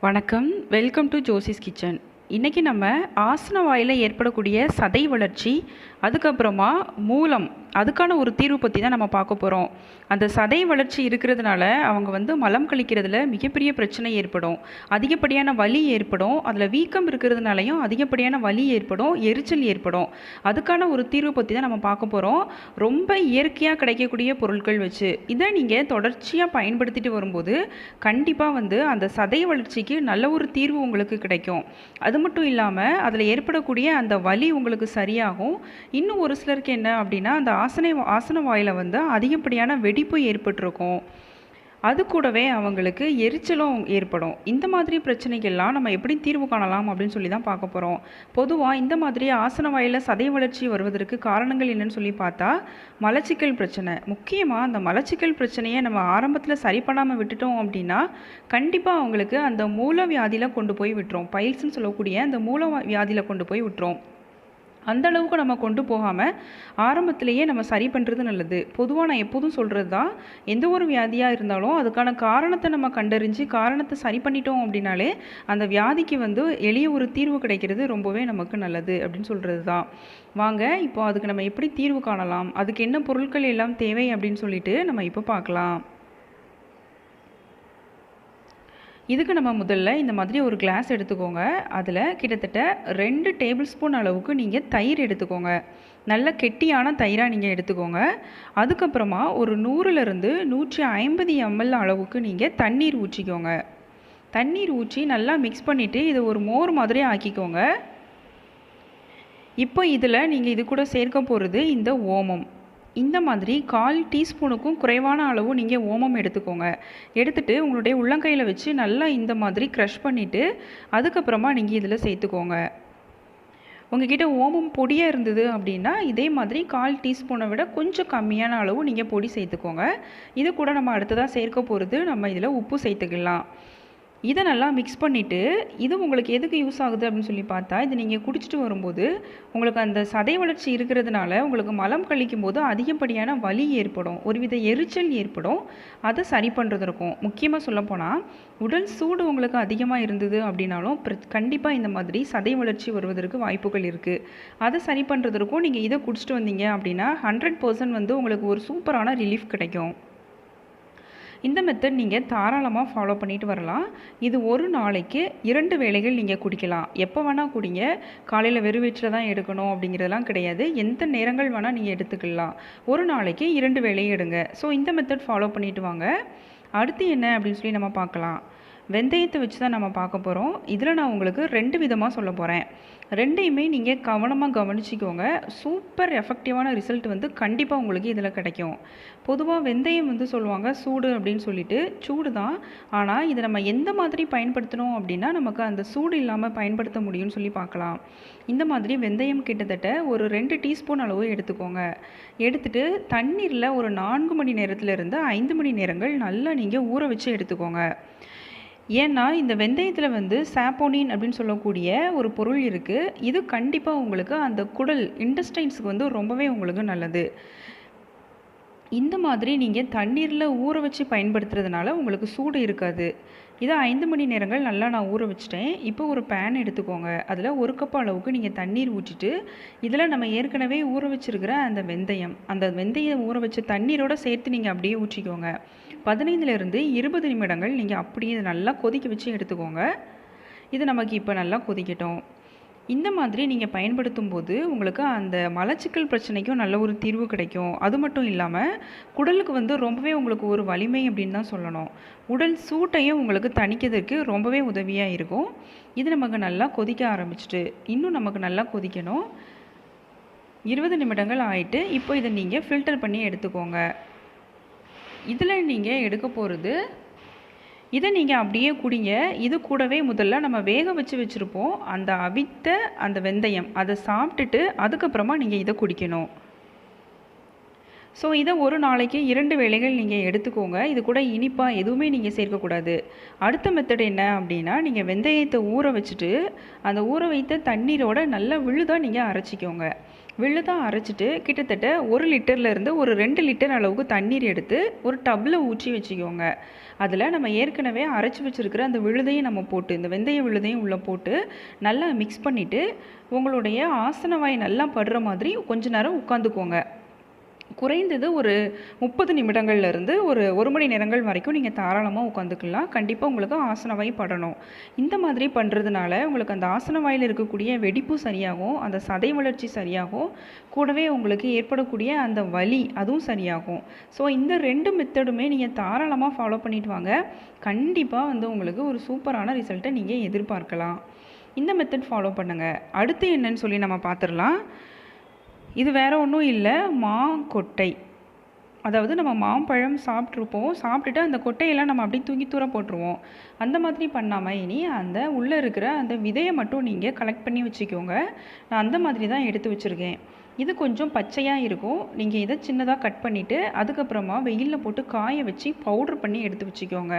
வணக்கம். Welcome to Josie's kitchen இன்றைக்கி நம்ம ஆசன வாயில் ஏற்படக்கூடிய சதை வளர்ச்சி அதுக்கப்புறமா மூலம் அதுக்கான ஒரு தீர்வு பற்றி தான் நம்ம பார்க்க போகிறோம் அந்த சதை வளர்ச்சி இருக்கிறதுனால அவங்க வந்து மலம் கழிக்கிறதுல மிகப்பெரிய பிரச்சனை ஏற்படும். அதிகப்படியான வலி ஏற்படும். அதில் வீக்கம் இருக்கிறதுனாலையும் அதிகப்படியான வலி ஏற்படும் எரிச்சல் ஏற்படும். அதுக்கான ஒரு தீர்வு பற்றி தான் நம்ம பார்க்க போகிறோம் ரொம்ப இயற்கையாக கிடைக்கக்கூடிய பொருட்கள் வச்சு. இதை நீங்கள் தொடர்ச்சியாக பயன்படுத்திட்டு வரும்போது கண்டிப்பாக வந்து அந்த சதை வளர்ச்சிக்கு நல்ல ஒரு தீர்வு உங்களுக்கு கிடைக்கும். அது அது மட்டும் இல்லாமல் அதில் ஏற்படக்கூடிய அந்த வலி உங்களுக்கு சரியாகும். இன்னும் ஒரு சிலருக்கு என்ன அப்படின்னா அந்த ஆசனை ஆசன வாயில் வந்து அதிகப்படியான வெடிப்பு ஏற்பட்டிருக்கும். அது கூடவே அவங்களுக்கு எரிச்சலும் ஏற்படும். இந்த மாதிரி பிரச்சனைகள்லாம் நம்ம எப்படி தீர்வு காணலாம் அப்படின்னு சொல்லி தான் பார்க்க போகிறோம் பொதுவாக இந்த மாதிரி ஆசன வாயில் சதை வளர்ச்சி வருவதற்கு காரணங்கள் என்னன்னு சொல்லி பார்த்தா மலச்சிக்கல் பிரச்சனை. முக்கியமாக அந்த மலச்சிக்கல் பிரச்சனையை நம்ம ஆரம்பத்தில் சரி பண்ணாமல் விட்டுட்டோம் அப்படின்னா கண்டிப்பாக அவங்களுக்கு அந்த மூல வியாதியில் கொண்டு போய் விட்டுரும். பைல்ஸ்னு சொல்லக்கூடிய அந்த மூல வியாதியில் கொண்டு போய் விட்டுரும். அந்த அளவுக்கு நம்ம கொண்டு போகாமல் ஆரம்பத்திலேயே நம்ம சரி பண்ணுறது நல்லது. பொதுவாக நான் எப்போதும் சொல்கிறது தான் எந்த ஒரு வியாதியாக இருந்தாலும் அதுக்கான காரணத்தை நம்ம கண்டறிஞ்சு காரணத்தை சரி பண்ணிட்டோம் அப்படின்னாலே அந்த வியாதிக்கு வந்து எளிய ஒரு தீர்வு கிடைக்கிறது ரொம்பவே நமக்கு நல்லது அப்படின்னு சொல்கிறது தான். வாங்க இப்போ அதுக்கு நம்ம எப்படி தீர்வு காணலாம்? அதுக்கு என்ன பொருட்கள் எல்லாம் தேவை அப்படின்னு சொல்லிட்டு நம்ம இப்போ பார்க்கலாம். இதுக்கு நம்ம முதல்ல இந்த மாதிரி ஒரு கிளாஸ் எடுத்துக்கோங்க. அதில் கிட்டத்தட்ட ரெண்டு டேபிள் ஸ்பூன் அளவுக்கு நீங்கள் தயிர் எடுத்துக்கோங்க. நல்ல கெட்டியான தயிராக நீங்கள் எடுத்துக்கோங்க. அதுக்கப்புறமா ஒரு நூறுலேருந்து நூற்றி ஐம்பது எம்எல் அளவுக்கு நீங்கள் தண்ணீர் ஊற்றிக்கோங்க. தண்ணீர் ஊற்றி நல்லா மிக்ஸ் பண்ணிவிட்டு இதை ஒரு மோர் மாதிரி ஆக்கிக்கோங்க. இப்போ இதில் நீங்கள் இது கூட சேர்க்க போகிறது இந்த ஓமம். இந்த மாதிரி கால் டீஸ்பூனுக்கும் குறைவான அளவு நீங்கள் ஓமம் எடுத்துக்கோங்க. எடுத்துகிட்டு உங்களுடைய உள்ளங்கையில் வச்சு நல்லா இந்த மாதிரி க்ரஷ் பண்ணிவிட்டு அதுக்கப்புறமா நீங்கள் இதில் சேர்த்துக்கோங்க. உங்ககிட்ட ஓமம் பொடியாக இருந்தது அப்படின்னா இதே மாதிரி கால் டீஸ்பூனை விட கொஞ்சம் கம்மியான அளவு நீங்கள் பொடி சேர்த்துக்கோங்க. இது கூட நம்ம அடுத்ததாக சேர்க்க போகிறது நம்ம இதில் உப்பு சேர்த்துக்கலாம். இதை நல்லா மிக்ஸ் பண்ணிவிட்டு இது உங்களுக்கு எதுக்கு யூஸ் ஆகுது அப்படின்னு சொல்லி பார்த்தா இது நீங்கள் குடிச்சிட்டு வரும்போது உங்களுக்கு அந்த சதை வளர்ச்சி இருக்கிறதுனால உங்களுக்கு மலம் கழிக்கும் போது அதிகப்படியான வலி ஏற்படும். ஒருவித எரிச்சல் ஏற்படும். அதை சரி பண்ணுறது இருக்கும். முக்கியமாக சொல்லப்போனால் உடல் சூடு உங்களுக்கு அதிகமாக இருந்தது அப்படின்னாலும் கண்டிப்பாக இந்த மாதிரி சதை வளர்ச்சி வருவதற்கு வாய்ப்புகள் இருக்குது அதை சரி பண்ணுறதுக்கும் நீங்கள் இதை குடிச்சிட்டு வந்தீங்க அப்படின்னா ஹண்ட்ரட் பர்சன்ட் வந்து உங்களுக்கு ஒரு சூப்பரான ரிலீஃப் கிடைக்கும். இந்த மெத்தட் நீங்கள் தாராளமாக ஃபாலோ பண்ணிட்டு வரலாம். இது ஒரு நாளைக்கு இரண்டு வேளைகள் நீங்கள் குடிக்கலாம். எப்போ வேணால் குடிங்க. காலையில் வெறும் வயிற்றில் தான் எடுக்கணும் அப்படிங்கிறதெல்லாம் கிடையாது. எந்த நேரங்கள் வேணால் நீங்கள் எடுத்துக்கலாம். ஒரு நாளைக்கு இரண்டு வேளையும் எடுங்க. ஸோ இந்த மெத்தட் ஃபாலோ பண்ணிட்டு வாங்க. அடுத்து என்ன அப்படின்னு சொல்லி நம்ம பார்க்கலாம். வெந்தயத்தை வச்சு தான் நம்ம பார்க்க போகிறோம் இதில் நான் உங்களுக்கு ரெண்டு விதமாக சொல்ல போகிறேன் ரெண்டையுமே நீங்கள் கவனமாக கவனிச்சிக்கோங்க. சூப்பர் எஃபெக்டிவான ரிசல்ட் வந்து கண்டிப்பாக உங்களுக்கு இதில் கிடைக்கும். பொதுவாக வெந்தயம் வந்து சொல்லுவாங்க சூடு அப்படின்னு சொல்லிட்டு சூடு தான். ஆனால் இதை நம்ம எந்த மாதிரி பயன்படுத்தணும் அப்படின்னா நமக்கு அந்த சூடு இல்லாமல் பயன்படுத்த முடியும்னு சொல்லி பார்க்கலாம். இந்த மாதிரி வெந்தயம் கிட்டத்தட்ட ஒரு ரெண்டு டீஸ்பூன் அளவு எடுத்துக்கோங்க. எடுத்துகிட்டு தண்ணீரில் ஒரு நான்கு மணி நேரத்துலேருந்து ஐந்து மணி நேரங்கள் நல்லா நீங்கள் ஊற வச்சு எடுத்துக்கோங்க. ஏன்னா இந்த வெந்தயத்தில் வந்து சாப்போனின் அப்படின்னு சொல்லக்கூடிய ஒரு பொருள் இருக்குது இது கண்டிப்பாக உங்களுக்கு அந்த குடல் இண்டஸ்டைன்ஸுக்கு வந்து ரொம்பவே உங்களுக்கு நல்லது. இந்த மாதிரி நீங்கள் தண்ணீரில் ஊற வச்சு பயன்படுத்துறதுனால உங்களுக்கு சூடு இருக்காது. இதை ஐந்து மணி நேரங்கள் நல்லா நான் ஊற வச்சுட்டேன். இப்போ ஒரு பேன் எடுத்துக்கோங்க. அதில் ஒரு கப் அளவுக்கு நீங்கள் தண்ணீர் ஊற்றிட்டு இதில் நம்ம ஏற்கனவே ஊற வச்சுருக்கிற அந்த வெந்தயம் அந்த வெந்தயம் ஊற வச்ச தண்ணீரோடு சேர்த்து நீங்கள் அப்படியே ஊற்றிக்கோங்க. பதினைந்துலேருந்து இருபது நிமிடங்கள் நீங்கள் அப்படியே இதை நல்லா கொதிக்க வச்சு எடுத்துக்கோங்க. இது நமக்கு இப்போ நல்லா கொதிக்கட்டும். இந்த மாதிரி நீங்கள் பயன்படுத்தும் போது உங்களுக்கு அந்த மலச்சிக்கல் பிரச்சனைக்கும் நல்ல ஒரு தீர்வு கிடைக்கும். அது மட்டும் இல்லாமல் குடலுக்கு வந்து ரொம்பவே உங்களுக்கு ஒரு வலிமை அப்படின்னு தான் சொல்லணும். உடல் சூட்டையும் உங்களுக்கு தணிக்கிறதுக்கு ரொம்பவே உதவியாக இருக்கும். இது நமக்கு நல்லா கொதிக்க ஆரம்பிச்சிட்டு இன்னும் நமக்கு நல்லா கொதிக்கணும். இருபது நிமிடங்கள் ஆயிட்டு இப்போ இதை நீங்கள் ஃபில்டர் பண்ணி எடுத்துக்கோங்க. இதில் நீங்கள் எடுக்க போகிறது இதை நீங்கள் அப்படியே குடிங்க. இது கூடவே முதல்ல நம்ம வேக வச்சு வச்சுருப்போம். அந்த அவித்த அந்த வெந்தயம் அதை சாப்பிட்டுட்டு அதுக்கப்புறமா நீங்கள் இதை குடிக்கணும். ஸோ இதை ஒரு நாளைக்கு இரண்டு வேளைகள் நீங்கள் எடுத்துக்கோங்க. இது கூட இனிப்பாக எதுவுமே நீங்கள் சேர்க்கக்கூடாது. அடுத்த மெத்தட் என்ன அப்படின்னா நீங்கள் வெந்தயத்தை ஊற வச்சுட்டு அந்த ஊற வைத்த தண்ணீரோட நல்லா விழுதாக நீங்கள் அரைச்சிக்கோங்க. விழுதாக அரைச்சிட்டு கிட்டத்தட்ட ஒரு லிட்டர்லேருந்து ஒரு ரெண்டு லிட்டர் அளவுக்கு தண்ணீர் எடுத்து ஒரு டப்பில் ஊற்றி வச்சுக்கோங்க. அதில் நம்ம ஏற்கனவே அரைச்சி வச்சுருக்கிற அந்த விழுதையும் நம்ம போட்டு இந்த வெந்தய விழுதையும் உள்ளே போட்டு நல்லா மிக்ஸ் பண்ணிவிட்டு உங்களுடைய ஆசனவாய் நல்லா படுற மாதிரி கொஞ்ச நேரம் உட்காந்துக்கோங்க. குறைந்தது ஒரு முப்பது நிமிடங்கள்லேருந்து ஒரு ஒரு மணி நேரங்கள் வரைக்கும் நீங்கள் தாராளமாக உட்காந்துக்கலாம். கண்டிப்பாக உங்களுக்கு ஆசனவாய் படணும். இந்த மாதிரி பண்ணுறதுனால உங்களுக்கு அந்த ஆசனவாயில் இருக்கக்கூடிய வெடிப்பு சரியாகும் அந்த சதை வளர்ச்சி சரியாகும் கூடவே உங்களுக்கு ஏற்படக்கூடிய அந்த வலி அதுவும் சரியாகும். ஸோ இந்த ரெண்டு மெத்தடுமே நீங்கள் தாராளமாக ஃபாலோ பண்ணிட்டு வாங்க. கண்டிப்பாக வந்து உங்களுக்கு ஒரு சூப்பரான ரிசல்ட்டை நீங்கள் எதிர்பார்க்கலாம். இந்த மெத்தட் ஃபாலோ பண்ணுங்கள் அடுத்து என்னன்னு சொல்லி நம்ம பார்த்துடலாம். இது வேறு ஒன்றும் இல்லை மாங்கொட்டை. அதாவது நம்ம மாம்பழம் சாப்பிட்ருப்போம் சாப்பிட்டுட்டு அந்த கொட்டையெல்லாம் நம்ம அப்படியே தூக்கி தூர போட்டுருவோம். அந்த மாதிரி பண்ணாமல் இனி அந்த உள்ளே இருக்கிற அந்த விதையை மட்டும் நீங்கள் கலெக்ட் பண்ணி வச்சுக்கோங்க. நான் அந்த மாதிரி தான் எடுத்து வச்சுருக்கேன். இது கொஞ்சம் பச்சையாக இருக்கும். நீங்கள் இதை சின்னதாக கட் பண்ணிவிட்டு அதுக்கப்புறமா வெயிலில் போட்டு காய வச்சு பவுட்ரு பண்ணி எடுத்து வச்சுக்கோங்க.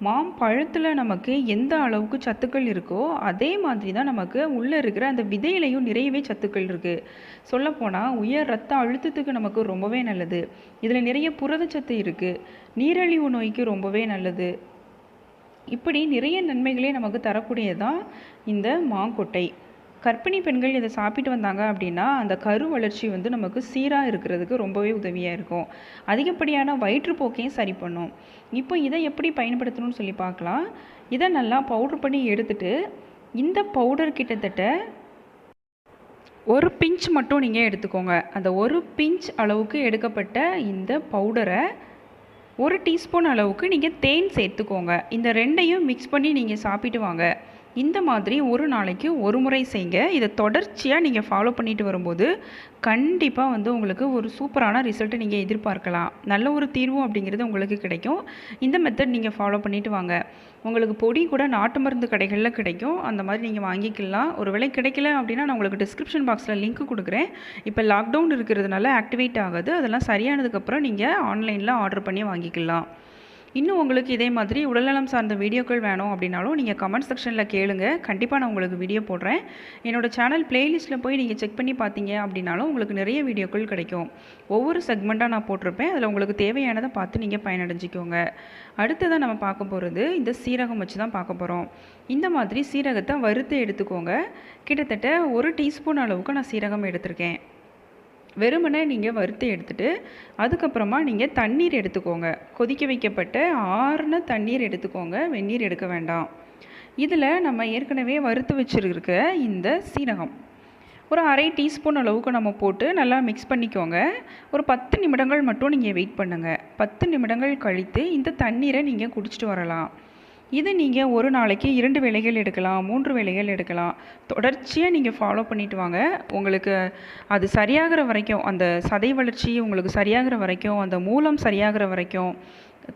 மாம்பழத்தில் நமக்கு எந்த அளவுக்கு சத்துக்கள் இருக்கோ அதே மாதிரி தான் நமக்கு உள்ளே இருக்கிற அந்த விதையிலையும் நிறையவே சத்துக்கள் இருக்குது சொல்லப்போனால் உயர் ரத்த அழுத்தத்துக்கு நமக்கு ரொம்பவே நல்லது. இதில் நிறைய புரதச்சத்து இருக்குது நீரிழிவு நோய்க்கு ரொம்பவே நல்லது. இப்படி நிறைய நன்மைகளே நமக்கு தரக்கூடியதான் இந்த மாங்கொட்டை. கர்ப்பிணி பெண்கள் இதை சாப்பிட்டு வந்தாங்க அப்படின்னா அந்த கரு வளர்ச்சி வந்து நமக்கு சீராக இருக்கிறதுக்கு ரொம்பவே உதவியாக இருக்கும். அதிகப்படியான வயிற்றுப்போக்கையும் சரி பண்ணும். இப்போ இதை எப்படி பயன்படுத்தணும்னு சொல்லி பார்க்கலாம். இதை நல்லா பவுட்ரு பண்ணி எடுத்துட்டு இந்த பவுடர் கிட்டத்தட்ட ஒரு பிஞ்ச் மட்டும் நீங்கள் எடுத்துக்கோங்க. அந்த ஒரு பிஞ்ச் அளவுக்கு எடுக்கப்பட்ட இந்த பவுடரை ஒரு டீஸ்பூன் அளவுக்கு நீங்கள் தேன் சேர்த்துக்கோங்க. இந்த ரெண்டையும் மிக்ஸ் பண்ணி நீங்கள் சாப்பிட்டு வாங்க. இந்த மாதிரி ஒரு நாளைக்கு ஒரு முறை செய்யுங்க இதை தொடர்ச்சியாக நீங்கள் ஃபாலோ பண்ணிட்டு வரும்போது கண்டிப்பாக வந்து உங்களுக்கு ஒரு சூப்பரான ரிசல்ட்டை நீங்கள் எதிர்பார்க்கலாம். நல்ல ஒரு தீர்வு அப்படிங்கிறது உங்களுக்கு கிடைக்கும். இந்த மெத்தட் நீங்கள் ஃபாலோ பண்ணிட்டு வாங்க. உங்களுக்கு பொடி கூட நாட்டு மருந்து கடைகளில் கிடைக்கும். அந்த மாதிரி நீங்கள் வாங்கிக்கலாம். ஒரு விலை கிடைக்கல அப்படின்னா நான் உங்களுக்கு டிஸ்கிரிப்ஷன் பாக்ஸில் லிங்க் கொடுக்குறேன். இப்போ லாக்டவுன் இருக்கிறதுனால ஆக்டிவேட் ஆகாது. அதெல்லாம் சரியானதுக்கப்புறம் நீங்கள் ஆன்லைனில் ஆர்டர் பண்ணி வாங்கிக்கலாம். இன்னும் உங்களுக்கு இதே மாதிரி உடல்நலம் சார்ந்த வீடியோக்கள் வேணும் அப்படின்னாலும் நீங்கள் கமெண்ட் செக்ஷனில் கேளுங்க. கண்டிப்பாக நான் உங்களுக்கு வீடியோ போடுறேன். என்னோட சேனல் பிளேலிஸ்ட்டில் போய் நீங்கள் செக் பண்ணி பார்த்தீங்க அப்படின்னாலும் உங்களுக்கு நிறைய வீடியோக்கள் கிடைக்கும். ஒவ்வொரு செக்மெண்ட்டாக நான் போட்டிருப்பேன். அதில் உங்களுக்கு தேவையானதை பார்த்து நீங்கள் பயனடைஞ்சிக்கோங்க. அடுத்ததாக நம்ம பார்க்க போகிறது இந்த சீரகம் வச்சு தான் பார்க்க போகிறோம் இந்த மாதிரி சீரகத்தை வறுத்து எடுத்துக்கோங்க. கிட்டத்தட்ட ஒரு டீஸ்பூன் அளவுக்கு நான் சீரகம் எடுத்திருக்கேன். வெறுமனே நீங்கள் வறுத்து எடுத்துகிட்டு அதுக்கப்புறமா நீங்கள் தண்ணீர் எடுத்துக்கோங்க. கொதிக்க வைக்கப்பட்ட ஆறுன தண்ணீர் எடுத்துக்கோங்க. வெந்நீர் எடுக்க வேண்டாம். இதில் நம்ம ஏற்கனவே வறுத்து வச்சுருக்க இந்த சீரகம். ஒரு அரை டீஸ்பூன் அளவுக்கு நம்ம போட்டு நல்லா மிக்ஸ் பண்ணிக்கோங்க. ஒரு பத்து நிமிடங்கள் மட்டும் நீங்கள் வெயிட் பண்ணுங்கள் பத்து நிமிடங்கள் கழித்து இந்த தண்ணீரை நீங்கள் குடிச்சிட்டு வரலாம். இது நீங்கள் ஒரு நாளைக்கு இரண்டு வேளைகள் எடுக்கலாம் மூன்று வேளைகள் எடுக்கலாம். தொடர்ச்சியாக நீங்கள் ஃபாலோ பண்ணிட்டு வாங்க. உங்களுக்கு அது சரியாகிற வரைக்கும் அந்த சதை வளர்ச்சி உங்களுக்கு சரியாகிற வரைக்கும் அந்த மூலம் சரியாகிற வரைக்கும்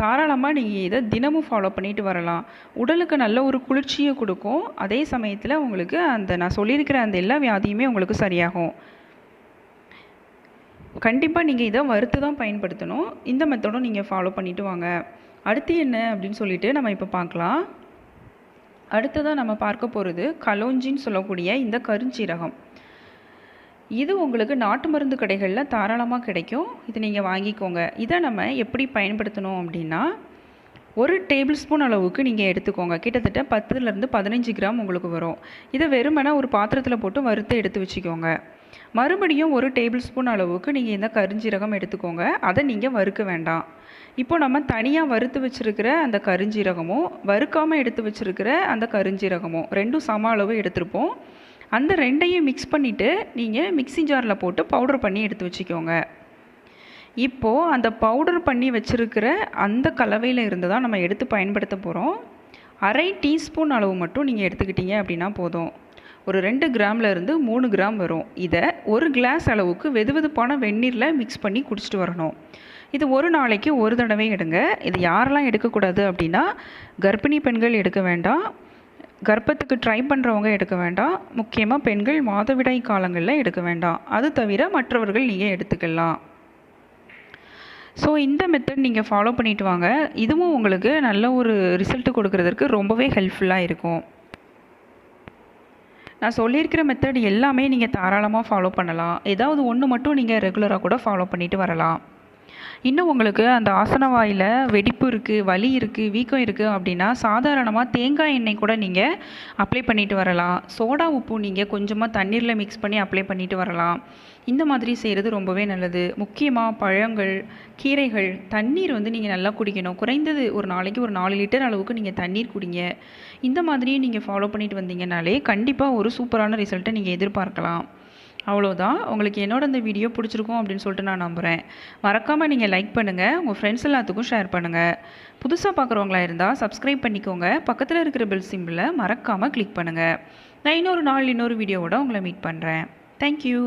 தாராளமாக நீங்கள் இதை தினமும் ஃபாலோ பண்ணிட்டு வரலாம். உடலுக்கு நல்ல ஒரு குளிர்ச்சியை கொடுக்கும். அதே சமயத்தில் உங்களுக்கு அந்த நான் சொல்லியிருக்கிற அந்த எல்லா வியாதியுமே உங்களுக்கு சரியாகும். கண்டிப்பாக நீங்கள் இதை வறுத்து தான் பயன்படுத்தணும். இந்த மெத்தடும் நீங்கள் ஃபாலோ பண்ணிவிட்டு வாங்க. அடுத்து என்ன அப்படின்னு சொல்லிட்டு நம்ம இப்போ பார்க்கலாம். அடுத்ததாக நம்ம பார்க்க போகிறது கலோஞ்சின்னு சொல்லக்கூடிய இந்த கருஞ்சீரகம். இது உங்களுக்கு நாட்டு மருந்து கடைகளில் தாராளமாக கிடைக்கும். இது நீங்கள் வாங்கிக்கோங்க. இதை நம்ம எப்படி பயன்படுத்தணும் அப்படின்னா ஒரு டேபிள் ஸ்பூன் அளவுக்கு நீங்கள் எடுத்துக்கோங்க. கிட்டத்தட்ட பத்துலேருந்து பதினஞ்சு கிராம் உங்களுக்கு வரும். இதை வெறுமனே ஒரு பாத்திரத்தில் போட்டு வறுத்து எடுத்து வச்சுக்கோங்க. மறுபடியும் ஒரு டேபிள் ஸ்பூன் அளவுக்கு நீங்கள் இந்த கருஞ்சீரகம் எடுத்துக்கோங்க. அதை நீங்கள் வறுக்க வேண்டாம். இப்போ நம்ம தனியாக வறுத்து வச்சுருக்கிற அந்த கருஞ்சீரகமும் வறுக்காமல் எடுத்து வச்சுருக்கிற அந்த கருஞ்சீரகமும் ரெண்டும் சம அளவு எடுத்திருப்போம். அந்த ரெண்டையும் மிக்ஸ் பண்ணிவிட்டு நீங்கள் மிக்ஸி ஜாரில் போட்டு பவுடர் பண்ணி எடுத்து வச்சுக்கோங்க. இப்போது அந்த பவுடர் பண்ணி வச்சுருக்கிற அந்த கலவையில் இருந்து தான் நம்ம எடுத்து பயன்படுத்த போகிறோம் அரை டீஸ்பூன் அளவு மட்டும் நீங்கள் எடுத்துக்கிட்டீங்க அப்படின்னா போதும். ஒரு ரெண்டு கிராமில் இருந்து மூணு கிராம் வரும். இதை ஒரு கிளாஸ் அளவுக்கு வெது வெதுப்பான வெந்நீரில் மிக்ஸ் பண்ணி குடிச்சிட்டு வரணும். இது ஒரு நாளைக்கு ஒரு தடவை எடுங்க. இது யாரெல்லாம் எடுக்கக்கூடாது அப்படின்னா கர்ப்பிணி பெண்கள் எடுக்க வேண்டாம். கர்ப்பத்துக்கு ட்ரை பண்ணுறவங்க எடுக்க வேண்டாம். முக்கியமாக பெண்கள் மாதவிடாய் காலங்களில் எடுக்க வேண்டாம். அது தவிர மற்றவர்கள் நீங்கள் எடுத்துக்கலாம். ஸோ இந்த மெத்தட் நீங்கள் ஃபாலோ பண்ணிட்டு வாங்க. இதுவும் உங்களுக்கு நல்ல ஒரு ரிசல்ட் கொடுக்கறதற்கு ரொம்பவே ஹெல்ப்ஃபுல்லாக இருக்கும். நான் சொல்லியிருக்கிற மெத்தட் எல்லாமே நீங்கள் தாராளமாக ஃபாலோ பண்ணலாம். ஏதாவது ஒன்று மட்டும் நீங்கள் ரெகுலராக கூட ஃபாலோ பண்ணிட்டு வரலாம். இன்னும் உங்களுக்கு அந்த ஆசன வாயில் வெடிப்பு இருக்குது வலி இருக்குது வீக்கம் இருக்குது அப்படின்னா சாதாரணமாக தேங்காய் எண்ணெய் கூட நீங்கள் அப்ளை பண்ணிட்டு வரலாம். சோடா உப்பு நீங்கள் கொஞ்சமாக தண்ணீரில் மிக்ஸ் பண்ணி அப்ளை பண்ணிட்டு வரலாம். இந்த மாதிரி செய்கிறது ரொம்பவே நல்லது. முக்கியமாக பழங்கள் கீரைகள் தண்ணீர் வந்து நீங்கள் நல்லா குடிக்கணும். குறைந்தது ஒரு நாளைக்கு ஒரு நாலு லிட்டர் அளவுக்கு நீங்கள் தண்ணீர் குடிங்க. இந்த மாதிரியும் நீங்கள் ஃபாலோ பண்ணிட்டு வந்தீங்கனாலே கண்டிப்பாக ஒரு சூப்பரான ரிசல்ட்டை நீங்கள் எதிர்பார்க்கலாம். அவ்வளோதான் உங்களுக்கு என்னோட இந்த வீடியோ பிடிச்சிருக்கும் அப்படின்னு சொல்லிட்டு நான் நம்புகிறேன் மறக்காமல் நீங்கள் லைக் பண்ணுங்கள் உங்கள் ஃப்ரெண்ட்ஸ் எல்லாத்துக்கும் ஷேர் பண்ணுங்கள் புதுசாக பார்க்குறவங்களா இருந்தால் சப்ஸ்கிரைப் பண்ணிக்கோங்க. பக்கத்தில் இருக்கிற பெல் சிம்பிளை மறக்காமல் கிளிக் பண்ணுங்கள் நான் இன்னொரு நாள் இன்னொரு வீடியோவோட உங்களை மீட் பண்ணுறேன் தேங்க்யூ